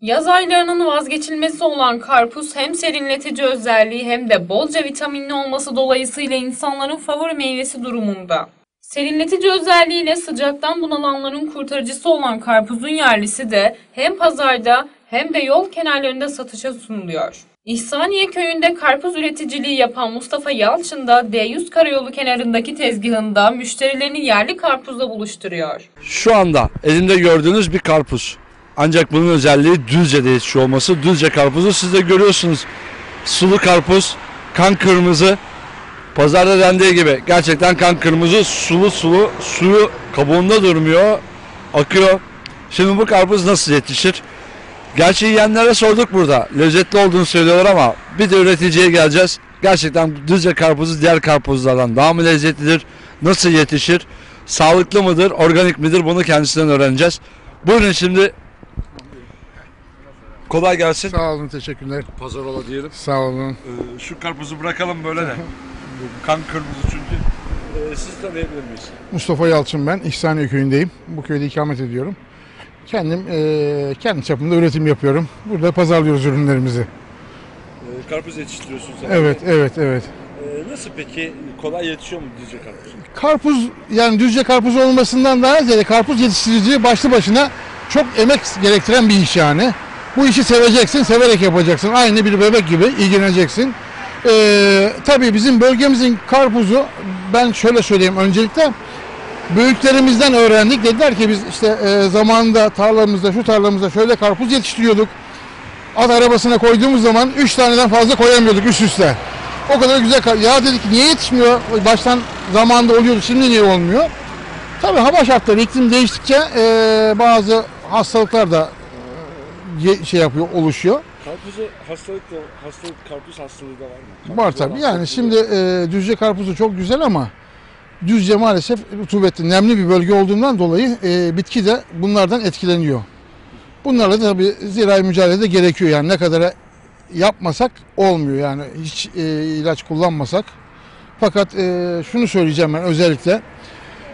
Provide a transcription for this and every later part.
Yaz aylarının vazgeçilmezi olan karpuz hem serinletici özelliği hem de bolca vitaminli olması dolayısıyla insanların favori meyvesi durumunda. Serinletici özelliğiyle sıcaktan bunalanların kurtarıcısı olan karpuzun yerlisi de hem pazarda hem de yol kenarlarında satışa sunuluyor. İhsaniye köyünde karpuz üreticiliği yapan Mustafa Yalçın da D100 karayolu kenarındaki tezgahında müşterilerini yerli karpuzla buluşturuyor. Şu anda elimde gördüğünüz bir karpuz. Ancak bunun özelliği Düzce'de yetişiyor olması. Düzce karpuzu siz de görüyorsunuz. Sulu karpuz, kan kırmızı. Pazarda dendiği gibi gerçekten kan kırmızı, sulu sulu, suyu kabuğunda durmuyor, akıyor. Şimdi bu karpuz nasıl yetişir? Gerçi yiyenlere sorduk burada. Lezzetli olduğunu söylüyorlar ama bir de üreticiye geleceğiz. Gerçekten Düzce karpuzu diğer karpuzlardan daha mı lezzetlidir? Nasıl yetişir? Sağlıklı mıdır? Organik midir? Bunu kendisinden öğreneceğiz. Buyurun şimdi. Kolay gelsin. Sağ olun, teşekkürler. Pazar ola diyelim. Sağ olun. Ee, şu karpuzu bırakalım böyle de. kan kırmızı çünkü. Ee, siz tanıyabilir miyiz? Mustafa Yalçın ben. İhsaniye köyündeyim. Bu köyde ikamet ediyorum. Kendim eee kendi çapımda üretim yapıyorum. Burada pazarlıyoruz ürünlerimizi. Ee, karpuz yetiştiriyorsunuz. Evet, evet, evet. Ee, nasıl peki? Kolay yetişiyor mu Düzce karpuzu? Karpuz yani düzce karpuz olmasından daha ziyade karpuz yetiştiriciliği başlı başına çok emek gerektiren bir iş yani. Bu işi seveceksin, severek yapacaksın. Aynı bir bebek gibi ilgileneceksin. Ee, tabii bizim bölgemizin karpuzu ben şöyle söyleyeyim öncelikle büyüklerimizden öğrendik. Dediler ki biz işte e, zamanında tarlamızda şu tarlamızda şöyle karpuz yetiştiriyorduk. At arabasına koyduğumuz zaman 3 taneden fazla koyamıyorduk üst üste. O kadar güzel. Ya dedik niye yetişmiyor? Baştan zamanında oluyordu şimdi niye olmuyor? Tabii hava şartları iklim değiştikçe e, bazı hastalıklar da ye- şey yapıyor oluşuyor. Karpuzu hastalık da, hastalık, karpuz hastalığı da var mı? Var tabii. Yani şimdi e, Düzce karpuzu çok güzel ama Düzce maalesef rutubetli, nemli bir bölge olduğundan dolayı e, bitki de bunlardan etkileniyor. Bunlarla da tabii zirai mücadele de gerekiyor yani ne kadar yapmasak olmuyor yani hiç e, ilaç kullanmasak. Fakat e, şunu söyleyeceğim ben özellikle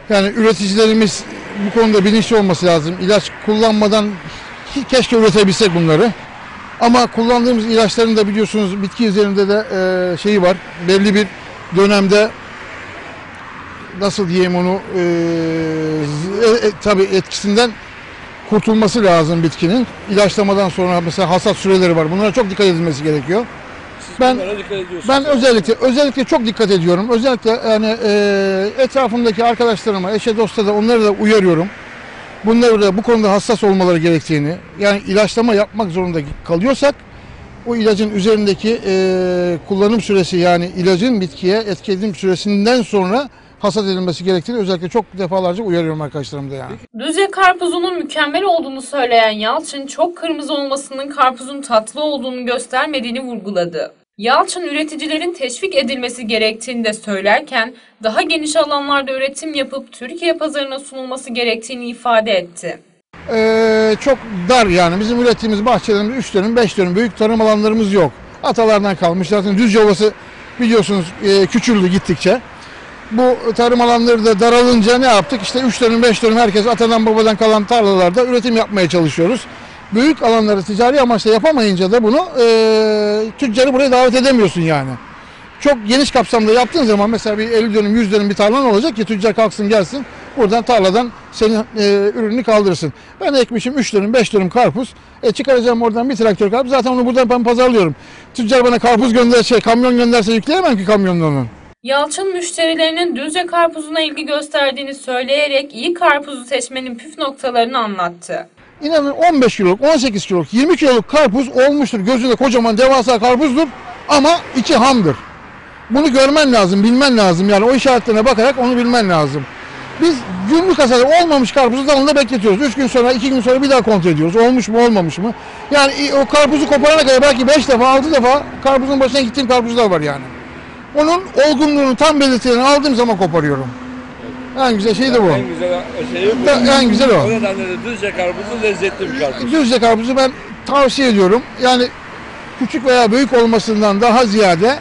yani üreticilerimiz bu konuda bilinçli olması lazım. İlaç kullanmadan keşke üretebilsek bunları. Ama kullandığımız ilaçların da biliyorsunuz bitki üzerinde de e, şeyi var. Belli bir dönemde nasıl diyeyim onu e, e, e, tabii etkisinden kurtulması lazım bitkinin. İlaçlamadan sonra mesela hasat süreleri var. Bunlara çok dikkat edilmesi gerekiyor. Siz Ben-. Ben özellikle özellikle çok dikkat ediyorum. Özellikle yani e, etrafımdaki arkadaşlarıma, eşe dosta da onları da uyarıyorum. Bunları da bu konuda hassas olmaları gerektiğini, yani ilaçlama yapmak zorunda kalıyorsak o ilacın üzerindeki e, kullanım süresi yani ilacın bitkiye etki edilme süresinden sonra hasat edilmesi gerektiğini özellikle çok defalarca uyarıyorum arkadaşlarım da yani. Düzce karpuzunun mükemmel olduğunu söyleyen Yalçın, çok kırmızı olmasının karpuzun tatlı olduğunu göstermediğini vurguladı. Yalçın üreticilerin teşvik edilmesi gerektiğini de söylerken, daha geniş alanlarda üretim yapıp Türkiye pazarına sunulması gerektiğini ifade etti. Ee, çok dar yani bizim ürettiğimiz bahçelerimiz 3 dönüm 5 dönüm büyük tarım alanlarımız yok. Atalardan kalmış zaten Düzce Ovası biliyorsunuz e, küçüldü gittikçe. Bu tarım alanları da daralınca ne yaptık? İşte 3 dönüm 5 dönüm herkes atadan babadan kalan tarlalarda üretim yapmaya çalışıyoruz. Büyük alanları ticari amaçla yapamayınca da bunu e, tüccarı buraya davet edemiyorsun yani. Çok geniş kapsamda yaptığın zaman mesela bir 50 dönüm 100 dönüm bir tarlan olacak ki tüccar kalksın gelsin buradan tarladan senin e, ürününü kaldırsın. Ben ekmişim 3 dönüm 5 dönüm karpuz. E, çıkaracağım oradan bir traktör karpuz. Zaten onu buradan ben pazarlıyorum. Tüccar bana karpuz gönder şey kamyon gönderse yükleyemem ki kamyonla onu. Yalçın müşterilerinin Düzce karpuzuna ilgi gösterdiğini söyleyerek iyi karpuzu seçmenin püf noktalarını anlattı. İnanın 15 kiloluk, 18 kiloluk, 20 kiloluk karpuz olmuştur. Gözünde kocaman devasa karpuzdur ama içi hamdır. Bunu görmen lazım, bilmen lazım. Yani o işaretlerine bakarak onu bilmen lazım. Biz günlük hasarı olmamış karpuzu dalında bekletiyoruz. 3 gün sonra, 2 gün sonra bir daha kontrol ediyoruz. Olmuş mu, olmamış mı? Yani o karpuzu koparana kadar belki 5 defa, 6 defa karpuzun başına gittiğim karpuzlar var yani. Onun olgunluğunu tam belirtilerini aldığım zaman koparıyorum. En güzel şey de bu. En güzel şeyi bu. Da- en güzel o. O nedenle de Düzce karpuzu lezzetli bir karpuz. Düzce karpuzu ben tavsiye ediyorum. Yani küçük veya büyük olmasından daha ziyade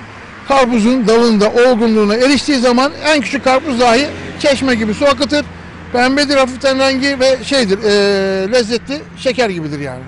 karpuzun dalında olgunluğuna eriştiği zaman en küçük karpuz dahi çeşme gibi su akıtır. Pembedir hafiften rengi ve şeydir eee, lezzetli şeker gibidir yani.